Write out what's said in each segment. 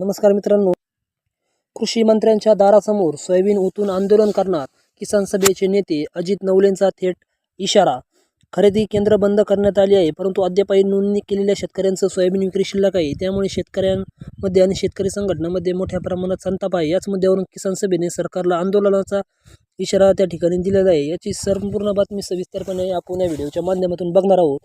नमस्कार मित्रांनो. कृषी मंत्र्यांच्या दारासमोर सोयाबीन ओतून आंदोलन करणार किसान सभेचे नेते अजित नवलेंचा थेट इशारा. खरेदी केंद्र बंद करण्यात आली आहे परंतु अद्यापही नोंदणी केलेल्या शेतकऱ्यांचं सोयाबीन विक्री शिल्लक आहे. त्यामुळे शेतकऱ्यांमध्ये आणि शेतकरी संघटनामध्ये मोठ्या प्रमाणात संताप आहे. याच मुद्द्यावरून किसान सभेने सरकारला आंदोलनाचा इशारा त्या ठिकाणी दिलेला आहे. याची संपूर्ण बातमी सविस्तरपणे आपण या व्हिडिओच्या माध्यमातून बघणार आहोत.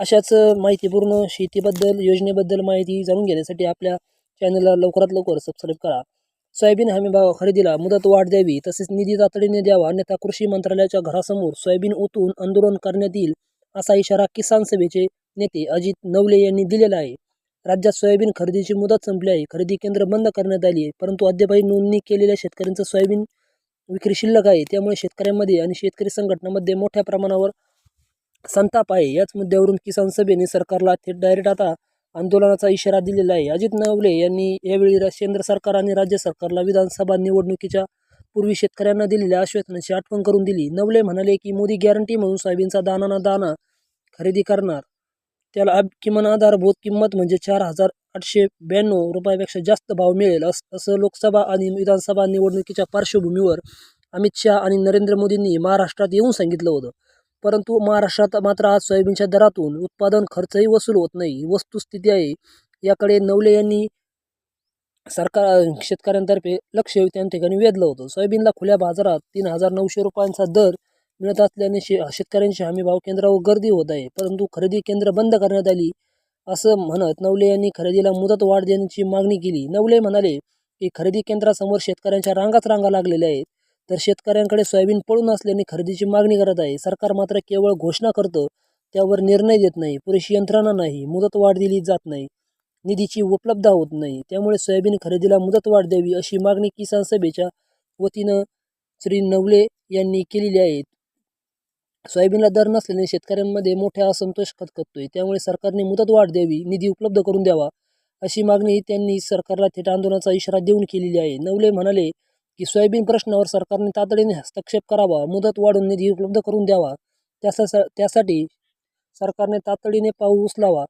अशाच माहितीपूर्ण शेतीबद्दल योजनेबद्दल माहिती जाणून घेण्यासाठी आपल्या चॅनलला लवकरात लवकर सबस्क्राईब करा. सोयाबीन हमी भाव खरेदीला मुदत वाढ द्यावी तसेच निधी तातडीने द्यावा अन्यथा कृषी मंत्रालयाच्या घरासमोर सोयाबीन ओतून आंदोलन करण्यात येईल असा इशारा किसान सभेचे नेते अजित नवले यांनी दिलेला आहे. राज्यात सोयाबीन खरेदीची मुदत संपली आहे. खरेदी केंद्र बंद करण्यात आली आहे. परंतु अद्यापही नोंदणी केलेल्या शेतकऱ्यांचं सोयाबीन विक्री शिल्लक आहे. त्यामुळे शेतकऱ्यांमध्ये आणि शेतकरी संघटनामध्ये मोठ्या प्रमाणावर संताप आहे. याच मुद्द्यावरून किसान सभेने सरकारला थेट डायरेक्ट आता आंदोलनाचा इशारा दिलेला आहे. अजित नवले यांनी यावेळी केंद्र सरकार आणि राज्य सरकारला विधानसभा निवडणुकीच्या पूर्वी शेतकऱ्यांना दिलेल्या आश्वासनाची आठवण करून दिली. नवले म्हणाले की मोदी गॅरंटी म्हणून सोयाबीनचा दाना ना दाना खरेदी करणार. त्याला अब किमान आधारभूत किंमत म्हणजे चार हजार आठशे ब्याण्णव रुपयापेक्षा जास्त भाव मिळेल असं लोकसभा आणि विधानसभा निवडणुकीच्या पार्श्वभूमीवर अमित शहा आणि नरेंद्र मोदींनी महाराष्ट्रात येऊन सांगितलं होतं. परंतु महाराष्ट्रात मात्र आज सोयाबीनच्या दरातून उत्पादन खर्चही वसूल होत नाही. वस्तुस्थिती आहे. याकडे नवले यांनी सरकार शेतकऱ्यांतर्फे लक्ष त्या ठिकाणी वेधलं होतं. सोयाबीनला खुल्या बाजारात तीन हजार नऊशे रुपयांचा दर मिळत असल्याने शे शेतकऱ्यांची हमी भाव केंद्रावर गर्दी होत आहे. परंतु खरेदी केंद्र बंद करण्यात आली असं म्हणत नवले यांनी खरेदीला मुदत वाढ देण्याची मागणी केली. नवले म्हणाले की खरेदी केंद्रासमोर शेतकऱ्यांच्या रांगाच रांगा लागलेल्या आहेत. तर शेतकऱ्यांकडे सोयाबीन पळून असल्याने खरेदीची मागणी करत आहे. सरकार मात्र केवळ घोषणा करतं त्यावर निर्णय देत नाही पुरेशी यंत्रणा नाही मुदत वाढ दिली जात नाही निधीची उपलब्ध होत नाही त्यामुळे सोयाबीन खरेदीला मुदत वाढ द्यावी अशी मागणी किसान सभेच्या वतीनं श्री नवले यांनी केलेली आहे. सोयाबीनला दर नसल्याने शेतकऱ्यांमध्ये मोठा असंतोष खतखततोय त्यामुळे सरकारने मुदत वाढ द्यावी निधी उपलब्ध करून द्यावा अशी मागणी त्यांनी सरकारला थेट आंदोलनाचा इशारा देऊन केलेली आहे. नवले म्हणाले की सोयाबीन प्रश्नावर सरकारने तातडीने हस्तक्षेप करावा मुदत वाढून निधी उपलब्ध करून द्यावा त्यासा त्यासाठी सरकारने तातडीने पाऊल उचलावा.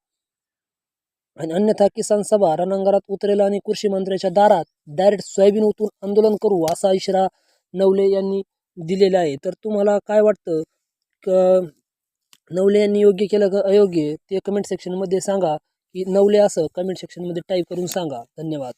आणि अन्यथा किसान सभा रणांगणात उतरेल आणि कृषी मंत्र्याच्या दारात डायरेक्ट सोयाबीन उतरून आंदोलन करू असा इशारा नवले यांनी दिलेला आहे. तर तुम्हाला काय वाटतं? क नवले यांनी योग्य केलं का अयोग्य? ते कमेंट सेक्शनमध्ये सांगा. की नवले असं कमेंट सेक्शनमध्ये टाईप करून सांगा. धन्यवाद.